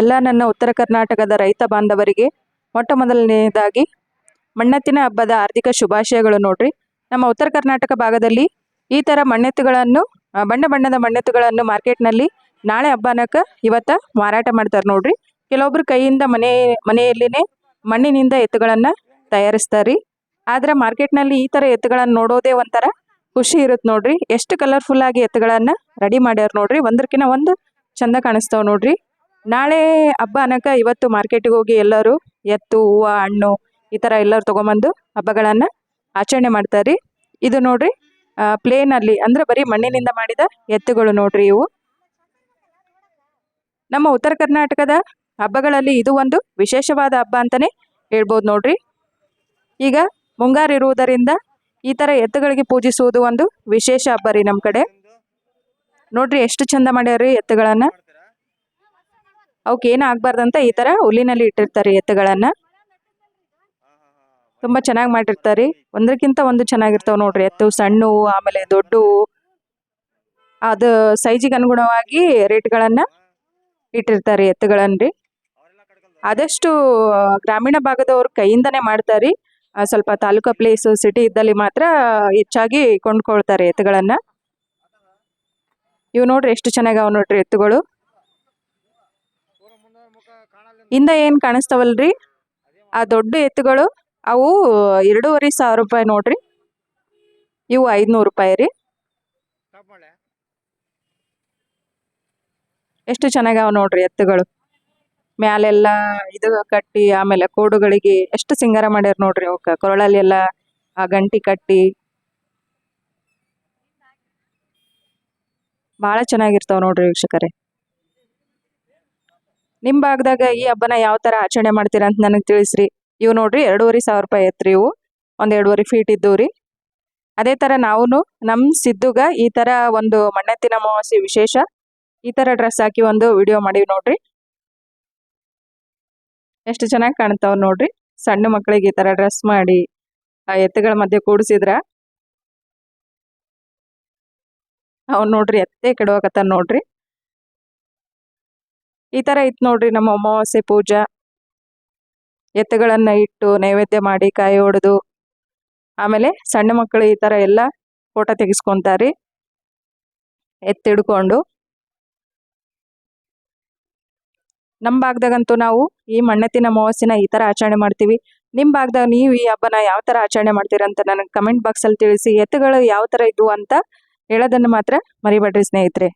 ಎಲ್ಲ ನನ್ನ ಉತ್ತರ ಕರ್ನಾಟಕದ ರೈತ ಬಾಂಧವರಿಗೆ ಮೊಟ್ಟ ಮೊದಲನೆಯದಾಗಿ ಮಣ್ಣೆತ್ತಿನ ಹಬ್ಬದ ಆರ್ಥಿಕ ಶುಭಾಶಯಗಳು ನೋಡ್ರಿ. ನಮ್ಮ ಉತ್ತರ ಕರ್ನಾಟಕ ಭಾಗದಲ್ಲಿ ಈ ಥರ ಮಣ್ಣೆತ್ತುಗಳನ್ನು ಬಣ್ಣ ಬಣ್ಣದ ಮಣ್ಣೆತ್ತುಗಳನ್ನು ಮಾರ್ಕೆಟ್ನಲ್ಲಿ ನಾಳೆ ಹಬ್ಬನಕ ಇವತ್ತ ಮಾರಾಟ ಮಾಡ್ತಾರೆ ನೋಡ್ರಿ. ಕೆಲವೊಬ್ರು ಕೈಯಿಂದ ಮನೆ, ಮನೆಯಲ್ಲಿನೇ ಮಣ್ಣಿನಿಂದ ಎತ್ತುಗಳನ್ನು ತಯಾರಿಸ್ತಾರೆ ಆದ್ರೆ ಮಾರ್ಕೆಟ್ನಲ್ಲಿ ಈ ಥರ ಎತ್ತುಗಳನ್ನು ನೋಡೋದೇ ಒಂಥರ ಖುಷಿ ಇರುತ್ತೆ ನೋಡ್ರಿ. ಎಷ್ಟು ಕಲರ್ಫುಲ್ ಆಗಿ ಎತ್ತುಗಳನ್ನು ರೆಡಿ ಮಾಡ್ಯಾರ ನೋಡ್ರಿ. ಒಂದಕ್ಕಿಂತ ಒಂದು ಚಂದ ಕಾಣಿಸ್ತಾವ ನೋಡ್ರಿ. ನಾಳೆ ಹಬ್ಬ ಅನ್ನಕ ಇವತ್ತು ಮಾರ್ಕೆಟಿಗೆ ಹೋಗಿ ಎಲ್ಲರೂ ಎತ್ತು, ಹೂವು, ಹಣ್ಣು ಈ ಥರ ಎಲ್ಲರೂ ತೊಗೊಂಬಂದು ಹಬ್ಬಗಳನ್ನು ಆಚರಣೆ ಮಾಡ್ತಾರೆ ಇದು ನೋಡ್ರಿ ಪ್ಲೇನ್ ಅಲ್ಲಿ ಅಂದ್ರೆ ಬರೀ ಮಣ್ಣಿನಿಂದ ಮಾಡಿದ ಎತ್ತುಗಳು ನೋಡ್ರಿ ಇವು. ನಮ್ಮ ಉತ್ತರ ಕರ್ನಾಟಕದ ಹಬ್ಬಗಳಲ್ಲಿ ಇದು ಒಂದು ವಿಶೇಷವಾದ ಹಬ್ಬ ಅಂತಾನೆ ಹೇಳ್ಬೋದು ನೋಡ್ರಿ. ಈಗ ಮುಂಗಾರು ಇರುವುದರಿಂದ ಈ ಥರ ಎತ್ತುಗಳಿಗೆ ಪೂಜಿಸುವುದು ಒಂದು ವಿಶೇಷ ಹಬ್ಬ ರೀ ನಮ್ಮ ಕಡೆ. ನೋಡ್ರಿ ಎಷ್ಟು ಚಂದ ಮಾಡ್ಯಾರ್ರಿ ಎತ್ತುಗಳನ್ನ. ಅವಕ್ಕೆ ಏನು ಆಗ್ಬಾರ್ದಂತ ಈ ಥರ ಹುಲ್ಲಿನಲ್ಲಿ ಇಟ್ಟಿರ್ತಾರೆ ಎತ್ತುಗಳನ್ನು. ತುಂಬ ಚೆನ್ನಾಗಿ ಮಾಡಿರ್ತಾರೆ. ಒಂದಕ್ಕಿಂತ ಒಂದು ಚೆನ್ನಾಗಿರ್ತಾವೆ ನೋಡ್ರಿ ಎತ್ತು ಸಣ್ಣವು ಆಮೇಲೆ ದೊಡ್ಡವು ಅದು ಸೈಜಿಗೆ ಅನುಗುಣವಾಗಿ ರೇಟ್ಗಳನ್ನು ಇಟ್ಟಿರ್ತಾರೆ ಎತ್ತುಗಳನ್ರಿ ಆದಷ್ಟು ಗ್ರಾಮೀಣ ಭಾಗದವ್ರ ಕೈಯಿಂದನೇ ಮಾಡ್ತಾರೆ. ಸ್ವಲ್ಪ ತಾಲೂಕಾ ಪ್ಲೇಸ್, ಸಿಟಿ ಇದ್ದಲ್ಲಿ ಮಾತ್ರ ಹೆಚ್ಚಾಗಿ ಕೊಂಡ್ಕೊಳ್ತಾರೆ ಎತ್ತುಗಳನ್ನು. ಇವು ನೋಡ್ರಿ ಎಷ್ಟು ಚೆನ್ನಾಗವ ನೋಡ್ರಿ ಎತ್ತುಗಳು. ಹಿಂದ ಏನ್ ಕಾಣಿಸ್ತಾವಲ್ರಿ? ಆ ದೊಡ್ಡ ಎತ್ತುಗಳು, ಅವು ಎರಡೂವರೆ ಸಾವಿರ ರೂಪಾಯಿ ನೋಡ್ರಿ. ಇವು ಐದ್ನೂರು ರೂಪಾಯಿ ರೀ. ಎಷ್ಟು ಚೆನ್ನಾಗವ ನೋಡ್ರಿ ಎತ್ತುಗಳು. ಮ್ಯಾಲೆಲ್ಲ ಇದು ಕಟ್ಟಿ, ಆಮೇಲೆ ಕೋಡುಗಳಿಗೆ ಎಷ್ಟು ಸಿಂಗಾರ ಮಾಡ್ಯಾರ ನೋಡ್ರಿ ಅವಕ್ಕೆ. ಕೊರಳಲ್ಲಿ ಆ ಗಂಟಿ ಕಟ್ಟಿ. ಬಹಳ ಚೆನ್ನಾಗಿರ್ತಾವ ನೋಡ್ರಿ ವೀಕ್ಷಕರೇ. ನಿಮ್ ಭಾಗದಾಗ ಈ ಹಬ್ಬನ ಯಾವ ತರ ಆಚರಣೆ ಮಾಡ್ತೀರಾ ಅಂತ ನನಗೆ ತಿಳಿಸ್ರಿ. ಇವು ನೋಡ್ರಿ ಎರಡೂವರೆ ಸಾವಿರ ರೂಪಾಯಿ ಐತ್ರಿ ಇವು. ಒಂದು ಎರಡೂವರೆ ಫೀಟ್ ಇದ್ದವು ರೀ. ಅದೇ ತರ ನಾವು ನಮ್ಮ ಸಿದ್ದುಗ ಈ ತರ ಒಂದು ಮಣ್ಣೆತ್ತಿನ ಅಮಾವಾಸ್ಯೆ ವಿಶೇಷ ಈ ತರ ಡ್ರೆಸ್ ಹಾಕಿ ಒಂದು ವಿಡಿಯೋ ಮಾಡೀವಿ ನೋಡ್ರಿ. ಎಷ್ಟು ಚೆನ್ನಾಗಿ ಕಾಣ್ತಾವ ನೋಡ್ರಿ. ಸಣ್ಣ ಮಕ್ಕಳಿಗೆ ಈ ತರ ಡ್ರೆಸ್ ಮಾಡಿ ಆ ಎತ್ತುಗಳ ಮಧ್ಯೆ ಕೂಡಿಸಿದ್ರ. ಅವ್ನ್ ನೋಡ್ರಿ ಎತ್ತೆ ಕೆಡವಕತ್ತಾನ ನೋಡ್ರಿ. ಈ ತರ ಇತ್ತು ನೋಡ್ರಿ ನಮ್ಮ ಅಮಾವಾಸ್ಯೆ ಪೂಜಾ. ಎತ್ತುಗಳನ್ನ ಇಟ್ಟು ನೈವೇದ್ಯ ಮಾಡಿ ಕಾಯಿ ಹೊಡೆದು ಆಮೇಲೆ ಸಣ್ಣ ಮಕ್ಕಳು ಈ ತರ ಎಲ್ಲ ಫೋಟೋ ತೆಗಿಸ್ಕೊಂತಾರಿ. ಎತ್ತಿಡ್ಕೊಂಡು ನಮ್ಮ ಭಾಗದಾಗಂತೂ ನಾವು ಈ ಮಣ್ಣೆತ್ತಿನ ಅಮಾವಾಸ್ಯನ ಈ ತರ ಆಚರಣೆ ಮಾಡ್ತೀವಿ. ನಿಮ್ ಭಾಗದಾಗ ನೀವು ಈ ಹಬ್ಬನ ಯಾವ ತರ ಆಚರಣೆ ಮಾಡ್ತೀರಾ ಅಂತ ನನಗೆ ಕಮೆಂಟ್ ಬಾಕ್ಸ್ ಅಲ್ಲಿ ತಿಳಿಸಿ, ಎತ್ತುಗಳು ಯಾವ ತರ ಇದ್ವು ಅಂತ ಹೇಳೋದನ್ನ ಮಾತ್ರ ಮರಿಬೇಡ್ರಿ ಸ್ನೇಹಿತರೆ.